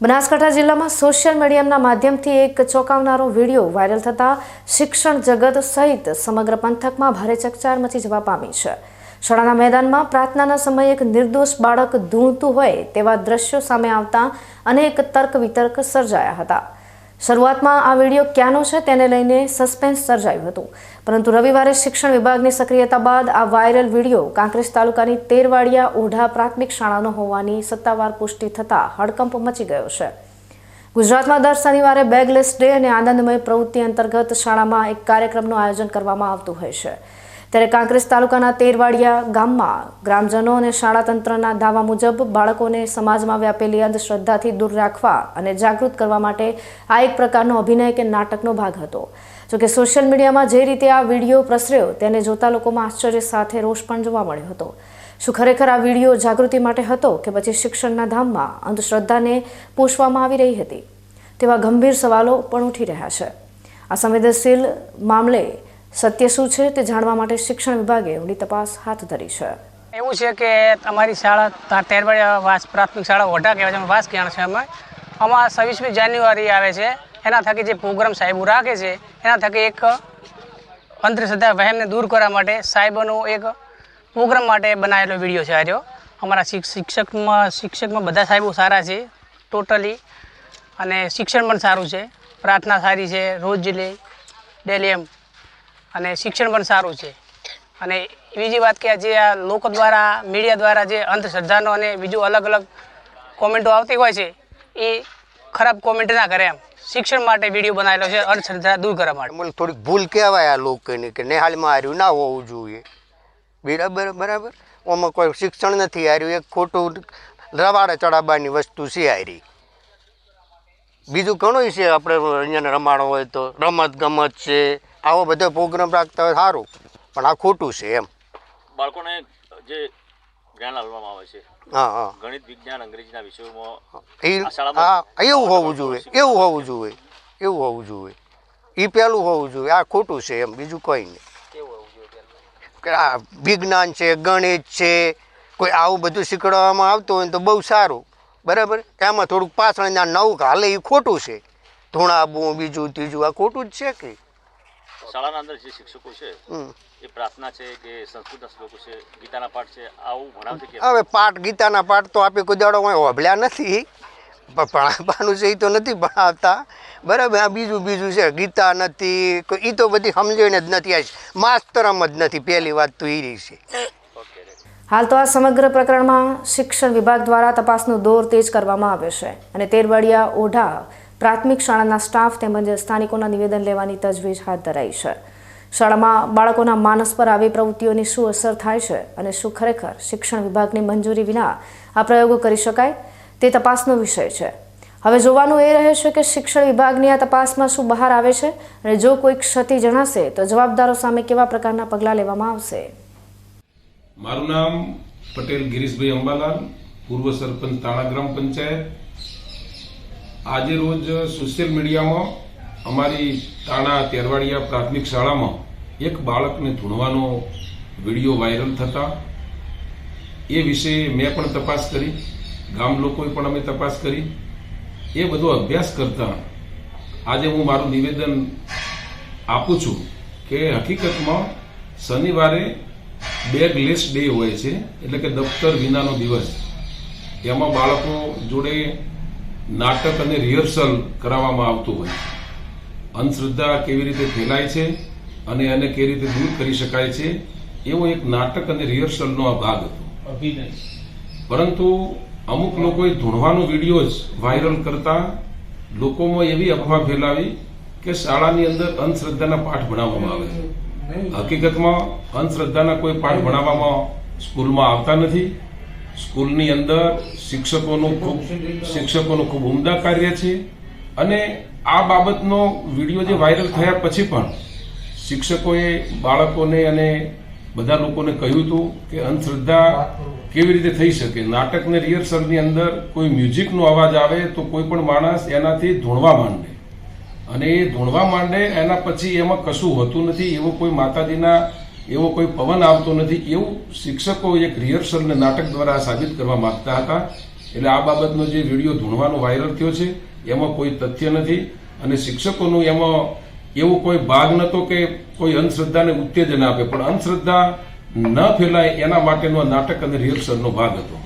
બનાસકાંઠા જિલ્લામાં સોશિયલ મીડિયાના માધ્યમથી એક ચોંકાવનારો વીડિયો વાયરલ થતાં શિક્ષણ જગત સહિત સમગ્ર પંથકમાં ભારે ચકચાર મચી જવા પામી છે. શાળાના મેદાનમાં પ્રાર્થનાના સમયે એક નિર્દોષ બાળક ધૂણતું હોય તેવા દ્રશ્યો સામે આવતા અનેક તર્ક વિતર્ક સર્જાયા હતા. શરૂઆતમાં આ વીડિયો ક્યાંનો છે તેને લઈને સસ્પેન્સ સર્જાયું હતું. પરંતુ રવિવારે શિક્ષણ વિભાગની સક્રિયતા બાદ આ વાયરલ વીડિયો કાંકરેજ તાલુકાની તેરવાડિયા ઓઢા પ્રાથમિક શાળાનો હોવાની સત્તાવાર પુષ્ટિ થતાં હડકંપ મચી ગયો છે. ગુજરાતમાં દર શનિવારે બેગલેસ ડે અને આનંદમય પ્રવૃત્તિ અંતર્ગત શાળામાં એક કાર્યક્રમનું આયોજન કરવામાં આવતું હોય છે. ત્યારે કાંકરેજ તાલુકાના તેરવાડિયા ગામમાં ગ્રામજનો અને શાળા તંત્રના દાવા મુજબ બાળકોને સમાજમાં વ્યાપેલી અંધશ્રદ્ધાથી દૂર રાખવા અને જાગૃત કરવા માટે આ એક પ્રકારનો અભિનય કે નાટકનો ભાગ હતો. જોકે સોશિયલ મીડિયામાં જે રીતે આ વીડિયો પ્રસર્યો, તેને જોતા લોકોમાં આશ્ચર્ય સાથે રોષ પણ જોવા મળ્યો હતો. શું ખરેખર આ વીડિયો જાગૃતિ માટે હતો કે પછી શિક્ષણના ધામમાં અંધશ્રદ્ધાને પોષવામાં આવી રહી હતી? તેવા ગંભીર સવાલો પણ ઉઠી રહ્યા છે. આ સંવેદનશીલ મામલે સત્ય શું છે તે જાણવા માટે શિક્ષણ વિભાગે ઊંડી તપાસ હાથ ધરી છે. એવું છે કે અમારી શાળા તેરવાડિયા વાસ પ્રાથમિક શાળા ઓઢા કહેવાય છે વાસ કહેવાય છે અમે. આમાં છવ્વીસમી જાન્યુઆરી આવે છે, એના થકી જે પ્રોગ્રામ સાહેબો રાખે છે, એના થકી એક અંધશ્રદ્ધા વહેમને દૂર કરવા માટે સાહેબોનો એક પ્રોગ્રામ માટે બનાવેલો વીડિયો છે આર્યો. અમારા શિક્ષ- શિક્ષકમાં શિક્ષકમાં બધા સાહેબો સારા છે, ટોટલી. અને શિક્ષણ પણ સારું છે, પ્રાર્થના સારી છે, રોજ લે, ડેલી એમ. અને શિક્ષણ પણ સારું છે. અને બીજી વાત કે જે આ લોકો દ્વારા, મીડિયા દ્વારા જે અંધશ્રદ્ધાનો અને બીજું અલગ અલગ કોમેન્ટો આવતી હોય છે, એ ખરાબ કોમેન્ટ ના કરે એમ. શિક્ષણ માટે વીડિયો બનાવેલો છે, અંધશ્રદ્ધા દૂર કરવા માટે. મને થોડીક ભૂલ કહેવાય આ લોકોની કે નેહાલમાં હાર્યું ના હોવું જોઈએ. બરાબર બરાબર? આમાં કોઈ શિક્ષણ નથી હાર્યું, એક ખોટું રવાડે ચડાવવાની વસ્તુ છે હારી. બીજું ઘણું છે, આપણે અહીંયા રમાડો હોય તો રમત ગમત છે આવો બધો પ્રોગ્રામ રાખતા હોય સારું. પણ આ ખોટું છે એમ. બાળકોને જે જ્ઞાન આપવામાં આવે છે હા હા. ગણિત વિજ્ઞાન અંગ્રેજીના વિષયોમાં હા એવું હોવું જોઈએ એવું હોવું જોઈએ એવું હોવું જોઈએ. એ પહેલું હોવું જોઈએ આ ખોટું છે એમ બીજું કંઈ નહીં. આ વિજ્ઞાન છે ગણિત છે કોઈ આવું બધું શીખવાડવામાં આવતું હોય તો બહુ સારું. બરાબર? એમાં થોડુંક પાછળ નવું હાલે એ ખોટું છે. ધૂણાબું બીજું ત્રીજું આ ખોટું જ છે કે? શાળાના અંદર જે શિક્ષકો છે એ પ્રાર્થના છે કે સંસ્કૃતના શ્લોકો છે ગીતાના પાઠ છે આવું ભણાવશે કે હવે પાઠ ગીતાના પાઠ તો આપણે કોઈ દાડો નથી. ભણાવવાનું છે એ તો નથી ભણાવતા. બરાબર આ બીજું બીજું છે ગીતા નથી એ તો બધી સમજણ જ નથી. આવી માસ્તરમ જ નથી પહેલી વાત તો એ રહી છે. હાલ તો આ સમગ્ર પ્રકરણમાં શિક્ષણ વિભાગ દ્વારા તપાસનો દોર તેજ કરવામાં આવ્યો છે. અને તેરવાડિયા ઓઢા પ્રાથમિક શાળાના સ્ટાફ તેમજ સ્થાનિકોના નિવેદન લેવાની તજવીજ હાથ ધરાઈ છે. શાળામાં બાળકોના માનસ પર આવી પ્રવૃત્તિઓની શું અસર થાય છે અને શું ખરેખર શિક્ષણ વિભાગની મંજૂરી વિના આ પ્રયોગો કરી શકાય તે તપાસનો વિષય છે. હવે જોવાનું એ રહે છે કે શિક્ષણ વિભાગની આ તપાસમાં શું બહાર આવે છે અને જો કોઈ ક્ષતિ જણાશે તો જવાબદારો સામે કેવા પ્રકારના પગલાં લેવામાં આવશે? મારું નામ પટેલ ગિરીશભાઈ અંબાલાલ, પૂર્વ સરપંચ તાણા ગ્રામ પંચાયત આજે રોજ સોશિયલ મીડિયામાં અમારી તાણા તેરવાડિયા પ્રાથમિક શાળામાં એક બાળકને ધૂણવાનો વીડિયો વાયરલ થતા. એ વિશે મેં પણ તપાસ કરી. ગામ લોકોએ પણ અમે તપાસ કરી. એ બધો અભ્યાસ કરતા આજે હું મારું નિવેદન આપું છું કે હકીકતમાં શનિવારે બેગલેસ ડે હોય છે, એટલે કે દફતર વિનાનો દિવસ. એમાં બાળકો જોડે નાટક અને રિહર્સલ કરાવવામાં આવતું હોય છે. અંધશ્રદ્ધા કેવી રીતે ફેલાય છે અને એને કેવી રીતે દૂર કરી શકાય છે એવો એક નાટક અને રિહર્સલનો આ ભાગ હતો. પરંતુ અમુક લોકોએ ધૂણવાનો વીડિયો જ વાયરલ કરતા લોકોમાં એવી અફવા ફેલાવી કે શાળાની અંદર અંધશ્રદ્ધાના પાઠ ભણાવવામાં આવે છે. હકીકતમાં અંધશ્રદ્ધાના કોઈ પાઠ ભણાવવામાં સ્કૂલમાં આવતા નથી. સ્કૂલની અંદર શિક્ષકોનું ખૂબ શિક્ષકોનું ખૂબ ઉમદા કાર્ય છે. અને આ બાબતનો વીડિયો જે વાયરલ થયા પછી પણ શિક્ષકોએ બાળકોને અને બધા લોકોને કહ્યું હતું કે અંધશ્રદ્ધા કેવી રીતે થઈ શકે? નાટકને રિહર્સલની અંદર કોઈ મ્યુઝિકનો અવાજ આવે તો કોઈ પણ માણસ એનાથી ધૂણવા માંડે. અને એ ધૂણવા માંડે એના પછી એમાં કશું હોતું નથી. એવો કોઈ માતાજીના એવો કોઈ પવન આવતો નથી. એવું શિક્ષકો એક રિહર્સલ ને નાટક દ્વારા સાબિત કરવા માંગતા હતા. એટલે આ બાબતનો જે વીડિયો ધૂણવાનો વાયરલ થયો છે, એમાં કોઈ તથ્ય નથી. અને શિક્ષકોનું એમાં એવો કોઈ ભાગ નતો કે કોઈ અંધશ્રદ્ધાને ઉત્તેજન આપે. પણ અંધશ્રદ્ધા ન ફેલાય એના માટેનો નાટક અને રિહર્સલનો ભાગ હતો.